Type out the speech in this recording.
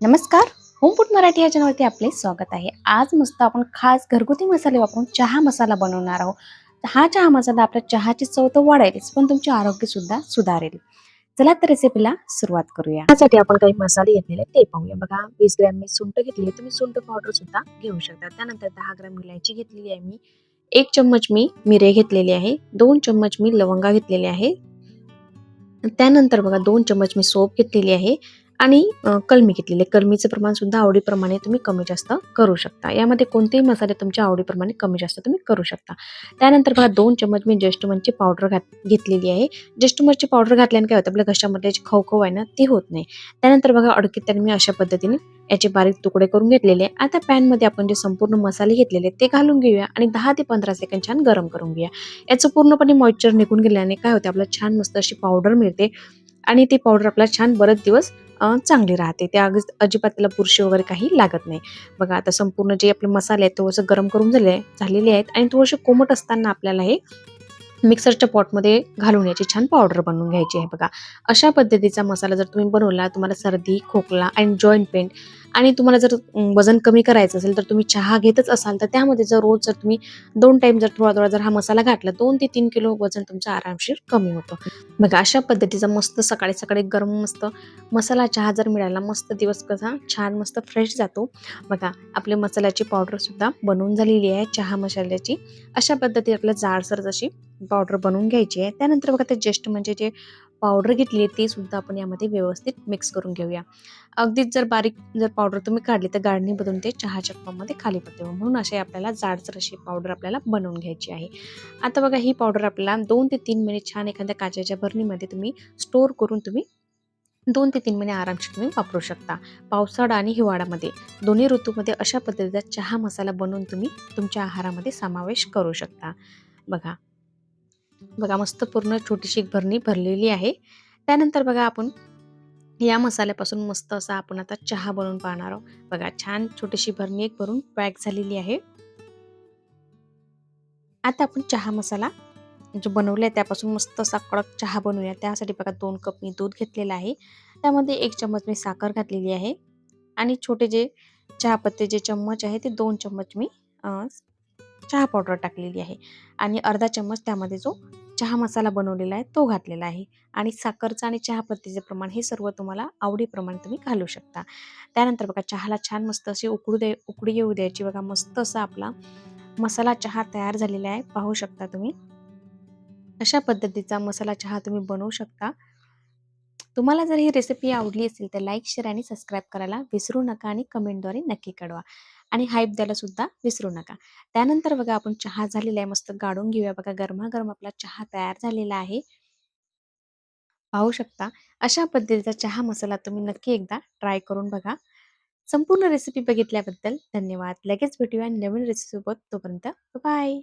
नमस्कार. होमफूड मराठी या चॅनलवरती आपले स्वागत आहे. आज मस्त आपण खास घरगुती मसाले वापरून चहा मसाला बनवणार आहोत. हा चहा मसाला आपल्या चहाची चव तर वाढेलच पण तुमचे आरोग्य सुद्धा सुधारेल. चला तर रेसिपीला सुरुवात करूया. त्यासाठी आपण काही मसाले घेतलेले ते पाहूया. बघा वीस ग्रॅम मी सुंठ घेतली तुम्ही सुंठ पावडर सुद्धा घेऊ शकता. त्यानंतर दहा ग्रॅम इलायची घेतलेली आहे मी. एक चम्मच मी मिरे घेतलेली आहे. दोन चम्मच मी लवंगा घेतलेले आहे. त्यानंतर बघा दोन चम्मच मी सोप घेतलेली आहे. आणि कलमी घेतलेली. आहे कलमीचं प्रमाण सुद्धा आवडीप्रमाणे तुम्ही कमी जास्त करू शकता. यामध्ये कोणतेही मसाले तुमच्या आवडीप्रमाणे कमी जास्त तुम्ही करू शकता. त्यानंतर बघा दोन चम्मच मी जेष्ठमनची पावडर घात घेतलेली आहे. जस्ट पावडर घातल्याने काय होतं? आपल्या घशामध्ये जे खवखव आहे ना ती होत नाही. त्यानंतर बघा अडकीत त्याने मी अशा पद्धतीने याचे बारीक तुकडे करून घेतलेले आता पॅनमध्ये आपण जे संपूर्ण मसाले घेतलेले ते घालून घेऊया आणि दहा ते पंधरा सेकंड छान गरम करून घेऊया. याचं पूर्णपणे मॉइश्चर निघून गेल्याने काय होते? आपल्याला छान मस्त अशी पावडर मिळते आणि ती पावडर आपल्याला छान बरेच दिवस चांगली राहते. त्या अग अजिबात त्याला बुरशी वगैरे काही लागत नाही. बघा आता संपूर्ण जे आपले मसाले आहेत थोडंसं गरम करून झाले झालेले आहेत आणि थोडेसे कोमट असताना आपल्याला हे मिक्सरच्या पॉटमध्ये घालून याची छान पावडर बनवून घ्यायची आहे बघा. अशा पद्धतीचा मसाला जर तुम्ही बनवला तुम्हाला सर्दी खोकला अँड जॉईंट पेंट आणि तुम्हाला जर वजन कमी करायचं असेल तर तुम्ही चहा घेतच असाल तर त्यामध्ये जर रोज जर तुम्ही दोन टाइम जर थोडा थोडा जर हा मसाला घातला दोन ते तीन किलो वजन तुमचं आरामशीर कमी होतं. बघा अशा पद्धतीचा मस्त सकाळी सकाळी गरम मस्त मसाला चहा जर मिळाला मस्त दिवस कसा छान मस्त फ्रेश जातो. बघा आपली मसाल्याची पावडरसुद्धा बनवून झालेली आहे चहा मसाल्याची. अशा पद्धती आपल्या जाडसर जशी पावडर बनवून घ्यायची आहे. त्यानंतर बघा ते जस्ट म्हणजे जे पावडर घेतली आहे ती सुद्धा आपण यामध्ये व्यवस्थित मिक्स करून घेऊया. अगदीच जर बारीक जर पावडर तुम्ही काढली तर गाळणी बदलून ते चहाच्या कपामध्ये खाली पडते. म्हणून असे आपल्याला जाडसर अशी पावडर आपल्याला बनवून घ्यायची आहे. आता बघा ही पावडर आपल्याला दोन ते तीन महिने छान एखाद्या काचेच्या भरणीमध्ये तुम्ही स्टोअर करून तुम्ही दोन ते तीन महिने आरामशीर तुम्ही वापरू शकता. पावसाळा आणि हिवाळ्यामध्ये दोन्ही ऋतूमध्ये अशा पद्धतीचा चहा मसाला बनवून तुम्ही तुमच्या आहारामध्ये समावेश करू शकता. बघा बघा मस्त पूर्ण छोटीशी एक भरणी भरलेली आहे. त्यानंतर बघा आपण या मसाल्यापासून मस्त असा आपण आता चहा बनवून पाहणार आहोत. बघा छान छोटीशी भरणी एक भरून पॅक झालेली आहे. आता आपण चहा मसाला जो बनवला आहे त्यापासून मस्त असा कडक चहा बनवूया. त्यासाठी बघा दोन कप मी दूध घेतलेलं आहे. त्यामध्ये एक चम्मच मी साखर घातलेली आहे. आणि छोटे जे चहापत्ते जे चम्मच आहे ते दोन चम्मच मी चहा पावडर टाकलेली आहे. आणि अर्धा चम्मच त्यामध्ये जो चहा मसाला बनवलेला आहे तो घातलेला आहे. आणि साखरचं आणि चहापत्तीचे प्रमाण हे सर्व तुम्हाला आवडीप्रमाणे तुम्ही घालू शकता. त्यानंतर बघा चहाला छान मस्त अशी उकडू दे उकडी येऊ द्यायची. बघा मस्त असा आपला मसाला चहा तयार झालेला आहे. पाहू शकता तुम्ही. अशा पद्धतीचा मसाला चहा तुम्ही बनवू शकता. तुम्हाला जर ही रेसिपी आवडली असेल तर लाईक शेअर आणि सबस्क्राईब करायला विसरू नका आणि कमेंटद्वारे नक्की कळवा. आणि हाईप द्यायला सुद्धा विसरू नका. त्यानंतर बघा आपण चहा झालेला आहे. मस्त गाडून घेऊया बघा. गरमागरम आपला चहा तयार झालेला आहे. पाहू शकता. अशा पद्धतीचा चहा मसाला तुम्ही नक्की एकदा ट्राय करून बघा. संपूर्ण रेसिपी बघितल्याबद्दल धन्यवाद. लगेच भेटूया नवीन रेसिपी सोबत. तोपर्यंत बाय